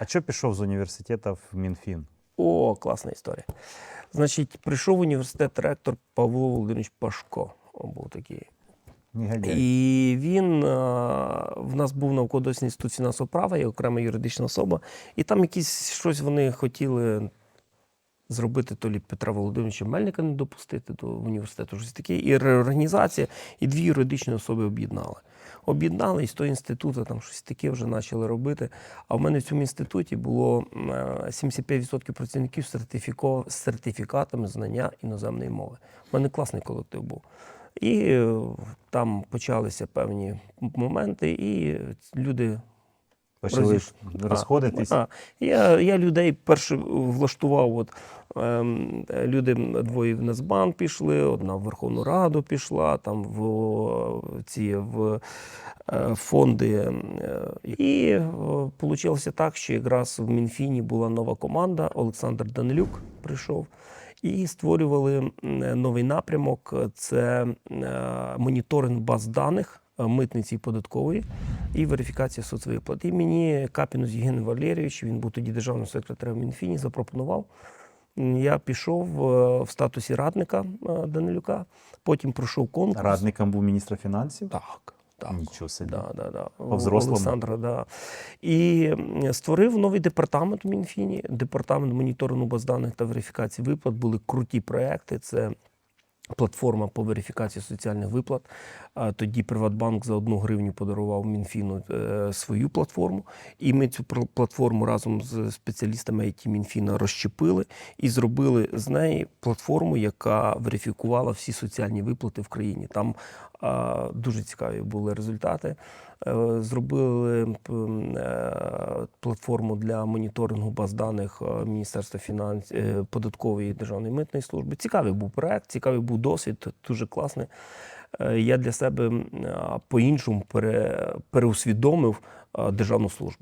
А що пішов з університету в Мінфін? О, класна історія. Значить, прийшов в університет ректор Павло Володимирович Пашко. Он був такий. Негодяй. І він а, в нас був науково-дослідний інститут фінансового права, і окрема юридична особа, і там якісь щось вони хотіли зробити то лі Петра Володимировича Мельника не допустити до університету. Щось таке. І реорганізація, і дві юридичні особи об'єднали. Об'єднали і з того інституту там щось таке вже почали робити. А в мене в цьому інституті було е, 75% працівників з сертифікатами знання іноземної мови. У мене класний колектив був. І е, там почалися певні моменти, і люди Почали розходитись. А, я, я людей перше влаштував. От, ем, люди двоє в Нацбанк пішли, одна в Верховну Раду пішла, там в, ці в е, фонди. е, І вийшло так, що якраз в Мінфіні була нова команда. Олександр Данилюк прийшов. І створювали новий напрямок: це е, моніторинг баз даних е, митниці і податкової і верифікація соцвиплат. І мені Капінус Євген Валерійович, він був тоді державним секретарем Мінфіні, запропонував. Я пішов е, в статусі радника е, Данилюка, потім пройшов конкурс. Радником був міністра фінансів. Так, так. Нічого собі. Да, да, да. Олександра, да. І створив новий департамент у Мінфіні, департамент моніторингу баз даних та верифікації виплат. Були круті проекти. Це платформа по верифікації соціальних виплат. Тоді Приватбанк за одну гривню подарував Мінфіну е, свою платформу. І ми цю платформу разом з спеціалістами IT Мінфіна розщепили і зробили з неї платформу, яка верифікувала всі соціальні виплати в країні. Там дуже цікаві були результати. Е, Зробили е, платформу для моніторингу баз даних Міністерства фінансів, податкової державної митної служби. Цікавий був проект, цікавий був досвід, дуже класний. Е, Я для себе по-іншому переусвідомив державну службу.